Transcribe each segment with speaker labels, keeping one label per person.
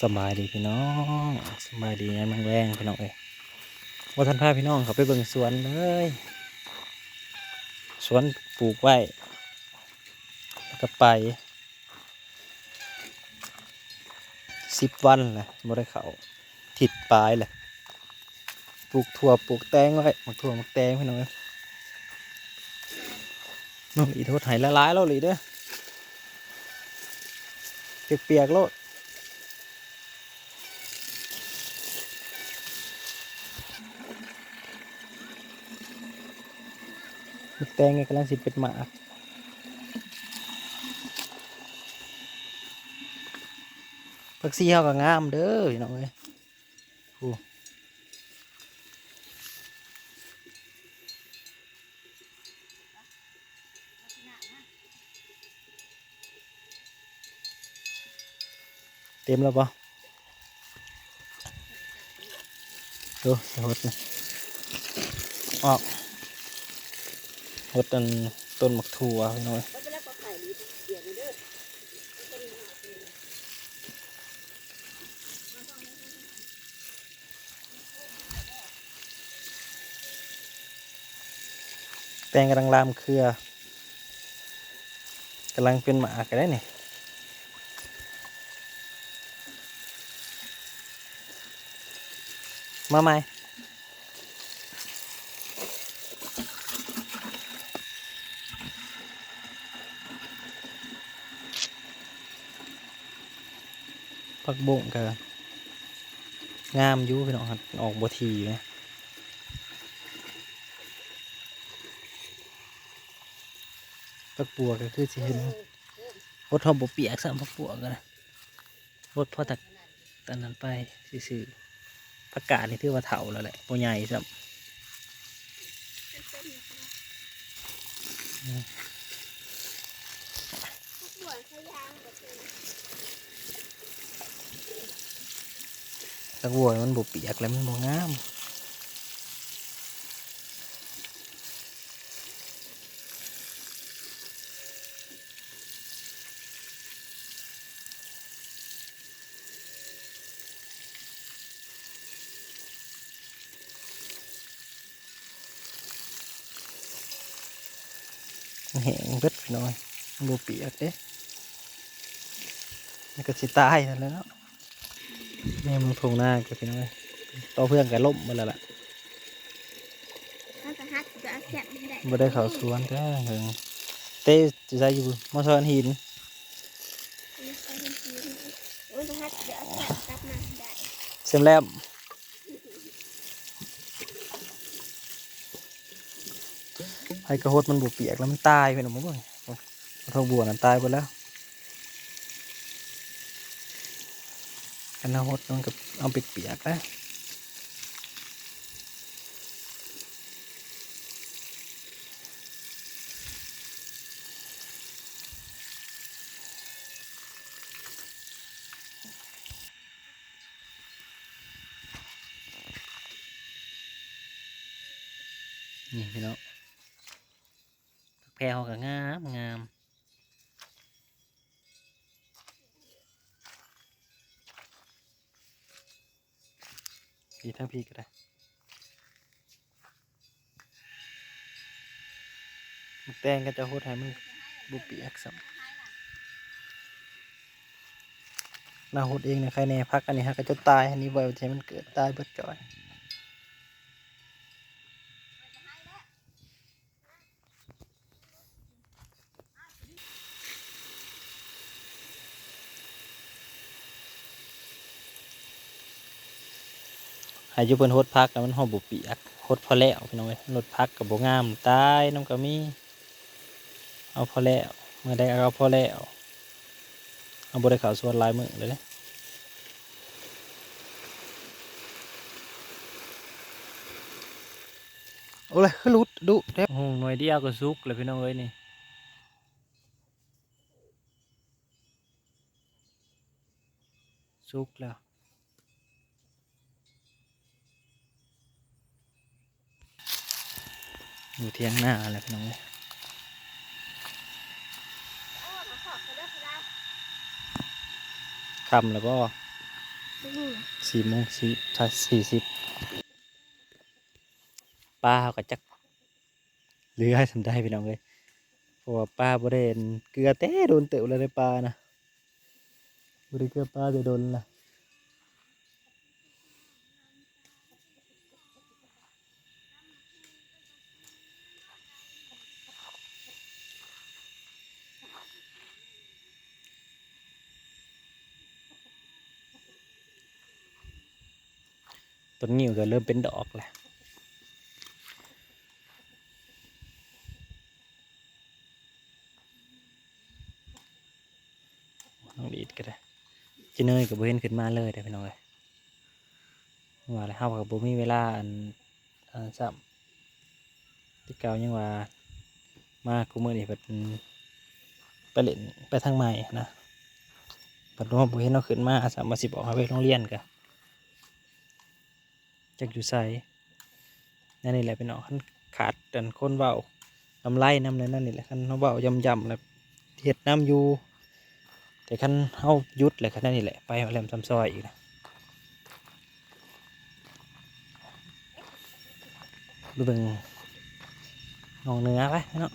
Speaker 1: สบายดีพี่น้องสบายดีนะมังแรงพี่น้องเอ้ยว่าท่านพาพี่น้องเขาไปเบิ่งสวนเลยสวนปลูกไว้แล้วก็ไปสิบวันแหละบ่ได้เขาถิดปลายแหละปลูกถั่วปลูกแตงไว้หมักถั่วหมักแตงพี่น้องเอ้ยน้องอีโทษหายละลายแล้วหลีเด้อเปียกๆโลด แตงกำลังสิเป็นหมาผักซีเขาก็งามเด้อพี่น้องเอ้ยโอ้เต็มแล้วปะดูสิหดนะออก รดต้นต้นหมักถั่วพี่น้อยแตงกำลังลามเครือกำลังเป็นหมากกันได้นี่มาไหม ผักบุ้งก็งามยู่พี่น้องครับออกบัทีอยู่นะผักบัวก็คือสิเห็นรถทอมบเปียกสามผักบัวกันนะรถพอตักตอนนั้นไปซื่อๆผักกาดนี่ถือว่าเถาแล้วแหละตัวใหญ่สัผั กบัวมันบเปียกแล้วมันบงามมันแห้งเบิดพี่น้อยมันบเปียกเด้มันก็สิตายนั่นแหล้วเนาะ แม่มึงทงหน้าก็เป็นไงต่อเพื่อนกันล่มมาแล้วล่ะ
Speaker 2: ถ้าจะฮักจะเอาแซ่บให้ได้
Speaker 1: บ่ได้เขาสวนแต่เหิงเต้จะใส่อยู่มาซอนหิน
Speaker 2: โอ้ยจะฮักจะเอาแซ่บกลับมาได้
Speaker 1: เสียมแลมไอ้กระโหดมันบุเปียกแล้วมันตายไปหนูมั้งบ่ทองบัวนั่นตายไปแล้ว กันเอาหดมันกับเอาเปียกๆนะนี่พี่น้องแพรวก็งามงาม พี่ทั้งพี่ก็ได้ แตงก็จะโหดให้มันบุปีอักสัมนาโหดเองนะใครแน่พักอันนี้ฮะก็จะตายอันนี้ไว้ใช้มันเกิดตายเบิดจ่อย ให้อยุเพิ่นโหดพักแล้วมันหอมบุเปียกโหดพอแล้วพี่น้องเอ้ยโหดพักกับบ่งามตายน้ำก็มีเอาพอแล้วเมื่อใดก็เอาพอแล้วเอาบริขาวส่วนหลายมือเลยเด้โอ้ยคือรุดดุแทบโอ้โหหน่วยเดียวก็สุกเลยพี่น้องเอ้ยนี่สุกแล้ว อยู่เทียงหน้าเลยพี่น้องเอ้ย
Speaker 2: คำ
Speaker 1: แล้วก็สี่โมงสี่สี่สิบป้าก็จักเรือให้ทำได้พี่น้องเลยเพราะว่าป้าบ่ได้เห็นเกลือแต่โดนเตะเลยปลานะบ่ได้เกลือปลาจะโดนละ ต้นนิ้วก็เริ่มเป็นดอกแล้วน้องดีดก็ได้จีเนยกับเห็นขึ้นมาเลยได้พี่น้องเลยว่าแล้วเฮากับบ่มีเวลาอันอันซ้ำที่เก่ายังว่ามากูมื้อนี้เพิ่นไปเล่นไปทางใหม่นะเพิ่ว่าบ่เห็นเราขึ้นมาสามสิบอกให้ไปโรงเรียนกะ จักอยู่ไสนั่นนี่แหละพี่น้องคันขาดดันคนเว้าลำไรน้ำเลยนั่นนี่แหละคันเขาเว้ายำๆแล้วเฮ็ดน้ำอยู่ แต่คันเฮายุดเลยคันนั่นนี่แหละไปแหลมซ้ำซอยอีกนะดูเบิ่งน้องเนื้อไปเนาะ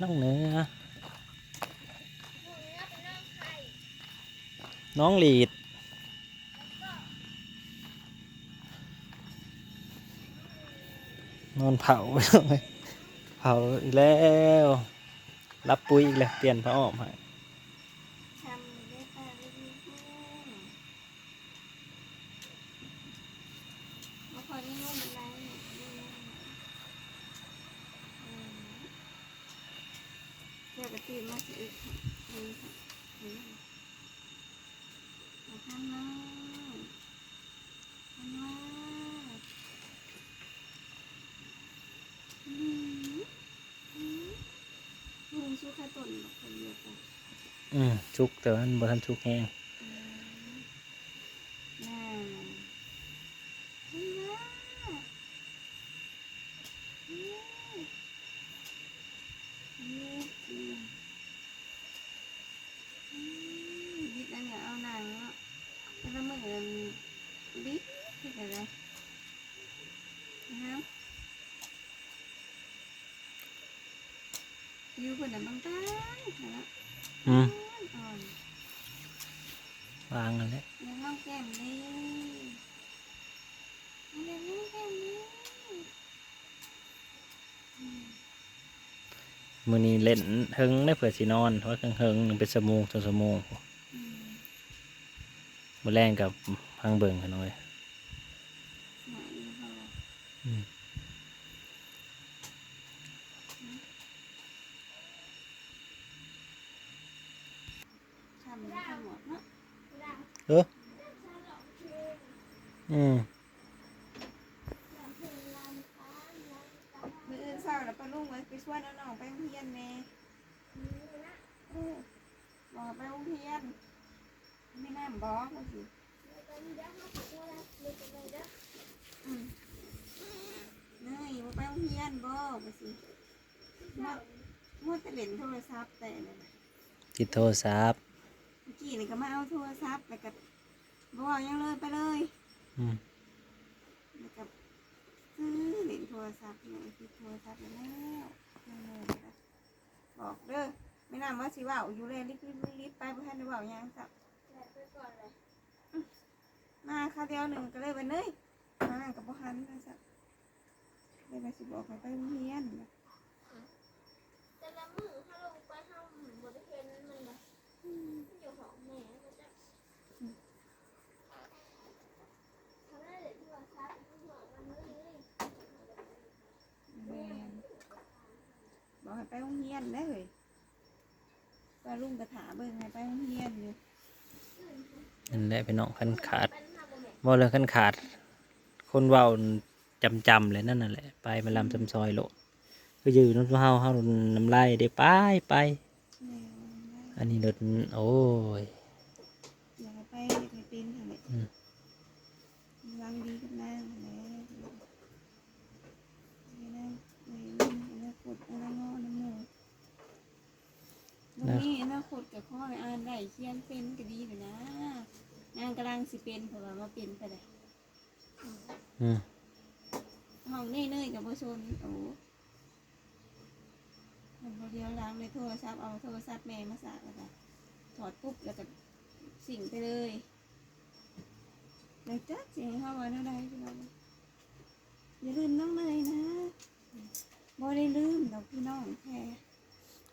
Speaker 1: น้องเนื้อน้องหลีด นอนเผาเผาอีกแล้ว รับปุ๋ยอีกแล้วเปลี่ยนผ้าอ้อมให้
Speaker 2: ทำได้ค่ะลูกๆมาคอยนี่นุ่มอเนี่ยอืมเดี๋ยวกระตีมาสิอีกนี่ค่ะนี่มาทำน้อยทำน้อยอืมอืมอืมสู้ข้าว ต้นแบบคนเดียวกัน
Speaker 1: อืมชุกแต่ว่ามันบ่ทันชุกแห้ง
Speaker 2: น่าน่าดิอันนี้เอาหนังอะแล้วมันเหมือนดิที่อะไรนะครับ ยูคนนั้นบางตานะ
Speaker 1: อืม
Speaker 2: อ่อน
Speaker 1: วางกันแล้ว
Speaker 2: ยังน้องแก้มนี่ยังน้องแก้มนี่
Speaker 1: มื้อนี้เล่นเฮิงได้เผื่อสินอนเพราะเฮิงเฮิงหนึ่งเป็นชั่วโมงสองชั่วโมง
Speaker 2: อืม
Speaker 1: มื้อแรงกับพังเบิ่งกันหน่อย
Speaker 2: หน่อยนึงพอ
Speaker 1: อืม
Speaker 2: ทำทำหมดเนาะ
Speaker 1: เอออืม
Speaker 2: มืออื่นเศร้าแล้วป้าลุงไว้ไปช่วยน้องๆไปโรงเรียนแม่เออบอกไปโรงเรียนไม่น่าบอกว่าสิอืมเนยบอกไปโรงเรียนบอกว่าสิมัวมัวแต่เล่นโทรศัพท์แต่นั่นน่ะ
Speaker 1: ติดโทรศัพท์
Speaker 2: เมื่อกี้นี่ก็มาเอาโทรศัพท์แล้วก็ บอกยังเลยไปเลย
Speaker 1: อืม
Speaker 2: แล้วก็ซื้อเล่นโทรศัพท์เนี่ยคือโทรศัพท์แล้วนั่นเลยนะบอกเด้อไม่นำว่าสิว่าอยู่เลยรีบรีบรีบไปเพื่อนได้บอกยังสับมาคราวเดียวหนึ่งก็เลยไปเลยมากับพ่อฮันนะสับเลยไปสิบอกให้ไปโรงเรียนนะ
Speaker 3: แต่ละมือถ้าลงไปทำบริเวณนั้นมันแบบอยู่ของแม่ก็จะทำได้เลยที่ว่าซับที่หัวมันเลย
Speaker 2: แม่น บอกให้ไปโรงเรียนได้เลยตาลุงกระถาเบิ่งให้ไปโรงเรียนอยู่
Speaker 1: นั่นแหละพี่น้องคันขาด
Speaker 3: เป็นทำบริเวณ
Speaker 1: บ่เลยคันขาด คนเว้าจำจำๆเลยนั่นน่ะแหละไปมาลำจำซอยโลดก็อยู่น้ำเฮาเฮาน้ำลายได้ไปไป
Speaker 2: แม่น
Speaker 1: อันนี้รถโอ้ย
Speaker 2: อยากให้ไปอยากให้เป็นทำไม
Speaker 1: อืม
Speaker 2: วางดีกับนางแหละนี่นะนี่นะอนาคตอนาคตน้ำหนู วันนี้อนาคตกับพ่อไปอ่านได้เขียนเป็นก็ดีเลยนะในงานกำลังสิเป็นเพราะว่ามาเป็นไปเลย
Speaker 1: อืม
Speaker 2: ห้องเน่ยๆกับผู้ชนโอ้มันบ่เดียวล้างเลยโทรศัพท์เอาโทรศัพท์แม่มาสากแล้วก็ถอดปุ๊บแล้วก็สิ่งไปเลยเลยจ้าเสียงเข้ามาเท่าใดพี่น้องอย่าลืมน้องเลยนะบ่ได้ลืมดอกพี่น้องแค่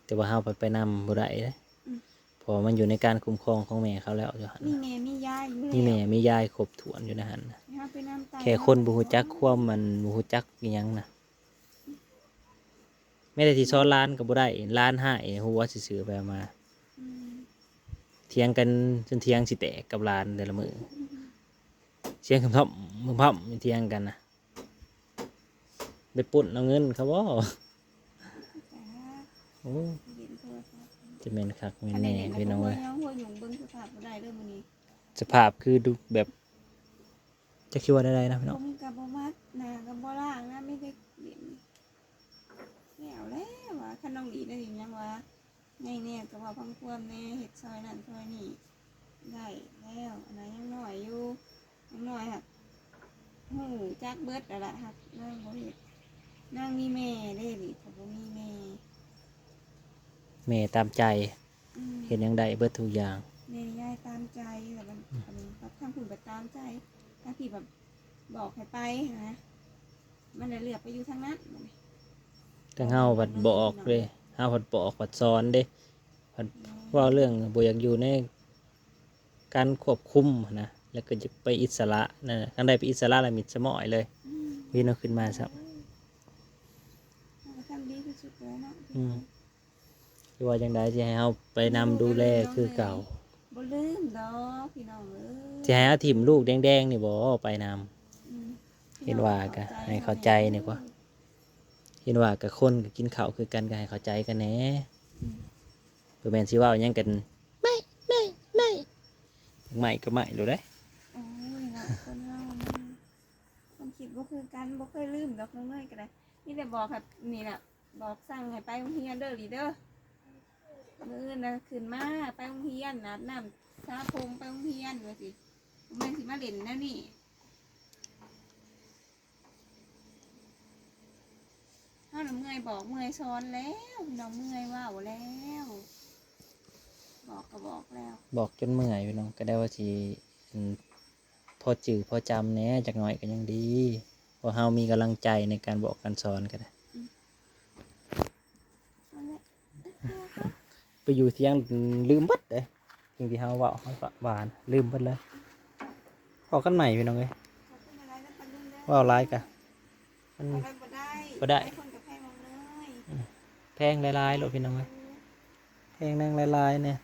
Speaker 1: แต่ว่าเฮาไปไปนำบ่ได้เด้
Speaker 2: อืม
Speaker 1: เพอมันอยู่ในการคุ้มครองของแม่เขาแล้วอยู่หั่น
Speaker 2: มี
Speaker 1: น่ะ
Speaker 2: แม่มียายอยู่แล้ว
Speaker 1: มีแม่มียายครบถ้วนอยู่ในหั่นน่ะ
Speaker 2: ให้เฮาไปน้ำตา
Speaker 1: แค่คนบ่ฮู้จักความมันบ่ฮู้จักอิหยังน่ะไม่ได้ที่ซ้อนร้านก็บ่ได้ร้านหายฮู้ว่าสิซื้อไปเอามา
Speaker 2: อืม
Speaker 1: เถียงกันจนเถียงสิแตกกับร้านแต่ละมื้อเสียงคำทับมึงพับเถียงกันน่ะไปปุ่นเอาเงินเขาบ่
Speaker 2: แต่
Speaker 1: โอ้
Speaker 2: เห็นโทรศัพท์
Speaker 1: จะแม่นคักแม่นแน่พี่น้อง
Speaker 2: เว้
Speaker 1: เอ้
Speaker 2: ย
Speaker 1: ย
Speaker 2: ยังหัวหยุ่งเบิ่งสภาพบ่ได้เด้อมื้อนี้
Speaker 1: สภาพคือดูแบบจะคิดว่าได้นะพี่
Speaker 2: ผ
Speaker 1: น้อง
Speaker 2: มกับบ่มัดหน้ากับบ่ล้างนะไม่ได้เด่นแล้วแล้วว่าคันน้องดีได้ยินยังว่าในเนี่ยก็ว่าพังควมแน่เฮ็ดซอยนั่นซอยนี่ได้แล้วอันนั้นยังน้อยอยู่ยังน้อยค่ะหูจักเบิดแล้วล่ะครับนางบ่เฮ็ดนางมีแม่เด้ดิถ้าบ่มีแม่
Speaker 1: แม่ตามใจ
Speaker 2: อืม
Speaker 1: เห็นยังได้เบิดทุกอย่าง
Speaker 2: แม่ยายตามใจแต่มันอันนี้แบบทางคุณแบบตามใจถ้าพี่แบบบอกให้ไปนะมันเลยเลือกไปอยู่ทางนั้นบัดนี้
Speaker 1: ทั้งเฮาบัดบอกเด้เฮาบัดบอกบัดสอนเด้บัดเว่าเรื่องบ่อยากอยู่ในการควบคุมนะแล้วก็จะไปอิสระนั่นน่ะคันได้ไปอิสระแล้วมิดสมอยเลย
Speaker 2: อืม
Speaker 1: วินเอาขึ้นมาซับ
Speaker 2: เราก็ทำดีที่สุดแล้วเนาะ
Speaker 1: อืม คือว่าจังไดจะให้เฮาไปนำดูแลคือเก่า
Speaker 2: บ่ลืมดอกพี่น้องเอ้ย
Speaker 1: จะให้เอาถิ่มลูกแดงๆนี่บ่ไปนำ
Speaker 2: อืม
Speaker 1: เห็นว่าก็ให้เข้าใจนี่กว่า เห็นว่ากับคนก็กินข้าวคือกันก็ให้เข้าใจกันแหน่
Speaker 2: อืม
Speaker 1: เพื่อแม่นสิเว้าหยังกันไม่ไม่ไม่ไม่ก็ไม่รู้ได้
Speaker 2: โอ้ยเนาะคนเฮามันมันคิดบ่คือกันบ่เคยลืมดอกน้องเนยก็ได้นี่แต่บอกครับนี่น่ะบอกสั่งให้ไปโรงเรียนเด้อลีเด้อ มือนะขึ้นมาไปโรงเรียนนะน้ำชาพงไปโรงเรียนด้วยสิมันสิมาเล่นนะนี่ถ้าหนูเมื่อยบอกเมื่อยซ้อนแล้วน้องเมื่อยว่าวแล้ว บอกก็บอกแล้ว
Speaker 1: บอกจนเมื่อยพี่น้องก็ได้ว่าสิอืมพอจือพอจำแหน่จักหน่อยก็ยังดีเพอเฮามีกำลังใจในการบอกการสอนกัน
Speaker 2: นั่นแหละ
Speaker 1: ไปอยู่เที่ยงลืมเบัดเลยสิ่งที่เฮาเว้าเฮาก็หวานลืมเบัดเลยพอกันใหม่พี่น้องเอ้ย
Speaker 2: ขอบคุณอะไรนะปะลุงเด้อ
Speaker 1: เว้าหลายกะมัน
Speaker 2: อะไรบ่ได้
Speaker 1: บ่ได้
Speaker 2: ให้คนกับแพงลงเลย
Speaker 1: แพงหลายๆโลดพี่น้องเอ้ยแพงนั่งหลายๆเนี่ย